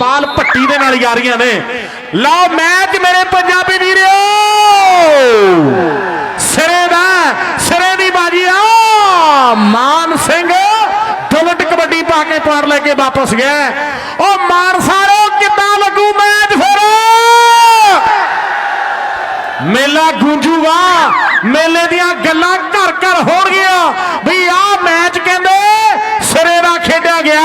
ਪਾਲ ਭੱਟੀ ਦੇ ਨਾਲ ਯਾਰੀਆਂ ਨੇ। ਲਓ ਮੈਚ ਮੇਰੇ ਪੰਜਾਬੀ ਵੀਰੋ! ਸਿਰੇ ਦਾ, ਸਿਰੇ ਦੀ ਬਾਜੀ। ਆ, ਮਾਨ ਸਿੰਘ ਦੁਲਟ ਕਬੱਡੀ ਪਾ ਕੇ ਪਾਰ ਲੈ ਕੇ ਵਾਪਸ ਗਿਆ। ਉਹ ਮਾਨ ਸਾਰੋ, ਕਿੱਦਾਂ ਲੱਗੂ ਮੈਚ ਫਿਰ? ਮੇਲਾ ਗੂੰਜੂਗਾ। ਮੇਲੇ ਦੀਆਂ ਗੱਲਾਂ ਘਰ ਘਰ ਹੋਣਗੀਆਂ ਵੀ ਆਹ ਮੈਚ ਕਹਿੰਦੇ ਸਿਰੇ ਦਾ ਖੇਡਿਆ ਗਿਆ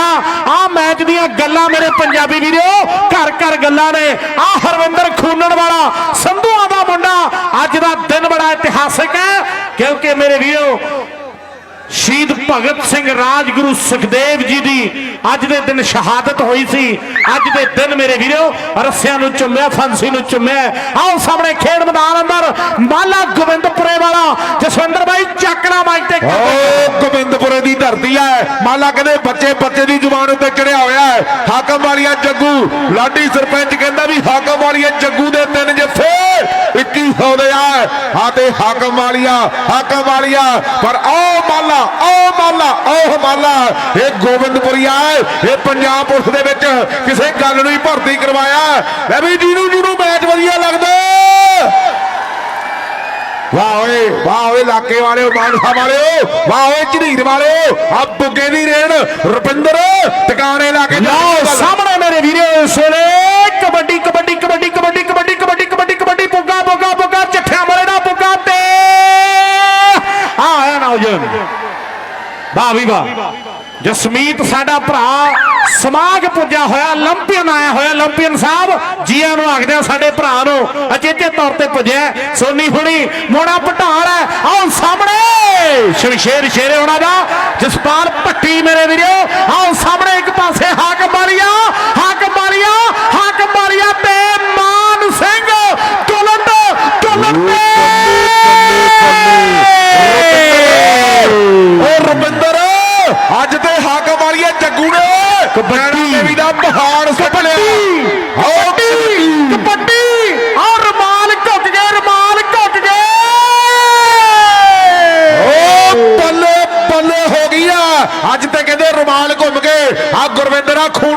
ਆਹ ਮੈਚ ਦੀਆਂ ਗੱਲਾਂ ਮੇਰੇ ਪੰਜਾਬੀ ਵੀਰੋ, ਘਰ ਘਰ ਗੱਲਾਂ ਨੇ। ਆਹ ਹਰਵਿੰਦਰ ਖੂਨਣ ਵਾਲਾ, ਸੰਧੂਆਂ ਦਾ ਮੁੰਡਾ, ਅੱਜ ਦਾ ਦਿਨ ਬੜਾ ਇਤਿਹਾਸਿਕ ਹੈ, ਕਿਉਂਕਿ ਮੇਰੇ ਵੀਰੋ, ਸ਼ਹੀਦ ਭਗਤ ਸਿੰਘ ਰਾਜਗੁਰੂ ਸੁਖਦੇਵ ਜੀ ਦੀ ਅੱਜ ਦੇ ਦਿਨ ਸ਼ਹਾਦਤ ਹੋਈ ਸੀ। ਅੱਜ ਦੇ ਦਿਨ ਮੇਰੇ ਵੀਰੋ, ਰੱਸਿਆਂ ਨੂੰ ਚੁੰਮਿਆ, ਫਾਂਸੀ ਨੂੰ ਚੁੰਮਿਆ। ਆਓ ਸਾਹਮਣੇ ਖੇਡ ਮੈਦਾਨ ਅੰਦਰ, ਮਾਲਾ ਗੋਬਿੰਦਪੁਰੇ ਵਾਲਾ, ਜਸਵਿੰਦਰ ਬਾਈ ਚੱਕਣਾ ਮਾਈਕ ਤੇ ਧਰਤੀ ਹੈ ਮਾਲਾ ਕਹਿੰਦੇ ਬੱਚੇ ਬੱਚੇ ਦੀ ਜ਼ੁਬਾਨ ਉੱਤੇ ਚੜਿਆ ਹੋਇਆ ਹੈ ਹਾਕਮ ਵਾਲੀਆ ਜੱਗੂ, ਲਾਡੀ ਸਰਪੰਚ ਕਹਿੰਦਾ ਵੀ ਹਾਕਮ ਵਾਲੀਆ ਜੱਗੂ ਦੇ ਤਿੰਨ ਜੱਫੇ 2100 ਦੇ ਆ। ਹਾਂ ਤੇ ਹਾਕਮ ਵਾਲੀਆ ਹਾਕਮ ਵਾਲੀਆ। ਪਰ ਆਓ ਮਾਲਾ ਆਓ ਮਾਲਾ ਆਓ ਮਾਲਾ ਇਹ ਗੋਬਿੰਦਪੁਰੀਆ ਹੈ ਇਹ ਪੰਜਾਬ ਪੁਲਿਸ ਦੇ ਵਿੱਚ ਕਿਸੇ ਗੱਲ ਨੂੰ ਹੀ ਭਰਤੀ ਕਰਵਾਇਆ। ਲੈ ਵੀ ਜਿਹਨੂੰ ਜਿਹਨੂੰ ਮੈਚ ਵਧੀਆ ਲੱਗਦਾ। ਵਾਹ ਓਏ ਵਾਹ ਓਏ ਇਲਾਕੇ ਵਾਲਿਓ ਮਾਨਸਾ ਵਾਲਿਓ ਵਾਹ ਓਏ ਝਨੀਰ ਵਾਲਿਓ ਆ ਬੁੱਗੇ ਦੀ ਰੇਣ ਰੁਪਿੰਦਰ ਟਿਕਾਣੇ ਲਾ ਕੇ ਲਓ ਸਾਹਮਣੇ ਮੇਰੇ ਵੀਰੋ ਇਸ ਵੇਲੇ ਕਬੱਡੀ ਕਬੱਡੀ ਕਬੱਡੀ ਕਬੱਡੀ ਕਬੱਡੀ ਕਬੱਡੀ ਕਬੱਡੀ ਕਬੱਡੀ ਪੁੱਗਾ ਪੁੱਗਾ ਪੁੱਗਾ ਚੱਠਿਆਂ ਵਾਲੇ ਦਾ ਪੁੱਗਾ ਤੇ ਆ ਆਇਆ ਨੌਜਵਾਨ। ਵਾਹ ਵੀ ਵਾਹ। ਜਸਮੀਤ ਸਾਡਾ ਭਰਾ ਪੁੱਜਿਆ ਹੋਇਆ 올림ਪੀਅਨ ਆਇਆ ਹੋਇਆ 올림ਪੀਅਨ ਸਾਹਿਬ। ਜੀਆਂ ਨੂੰ ਆਖਦੇ ਆ, ਸਾਡੇ ਭਰਾ ਨੂੰ ਅਚੇਤੇ ਤੌਰ ਤੇ ਪੁੱਜਿਆ ਸੋਨੀ ਹੁਣੀ, ਮੋੜਾ ਪਟਾਲ ਹੈ। ਆਓ ਸਾਹਮਣੇ ਸ਼ਮਸ਼ੇਰ ਸ਼ੇਰੇ ਹੋਣਾ ਦਾ। ਜਸਪਾਲ ਭੱਟੀ ਮੇਰੇ ਵੀਰੋ, ਆਓ ਸਾਹਮਣੇ ਇੱਕ ਪਾਸੇ, ਹਾਕ ਵਾਲੀਆ ਹਾਕ ਵਾਲੀਆ ਹਾਕ ਵਾਲੀਆ ਤੇ ਮਾਨ ਸਿੰਘ ਤੁਲੰਦ ਤੁਲੰਦ ਓ ਰਵਿੰਦਰ ਅੱਜ ਤੇ ਹਾਕ ਵਾਲੀਆ ਜੱਗੂ ਨੇ। ਕਬੱਡੀ। ਦੇਵੀ ਦਾ ਪਹਾੜ ਕਬੱਡੀ। ਕਬੱਡੀ। ਰਮਾਲ ਘੁੱਟ ਗਏ ਰਮਾਲ ਘੁੱਟ ਗਏ ਓ ਬੱਲੇ ਬੱਲੇ ਹੋ ਗਈ ਆ। ਅੱਜ ਤੇ ਕਹਿੰਦੇ ਰੁਮਾਲ ਘੁੰਮ ਕੇ ਆ ਗੁਰਵਿੰਦਰ ਆ ਖੂਨ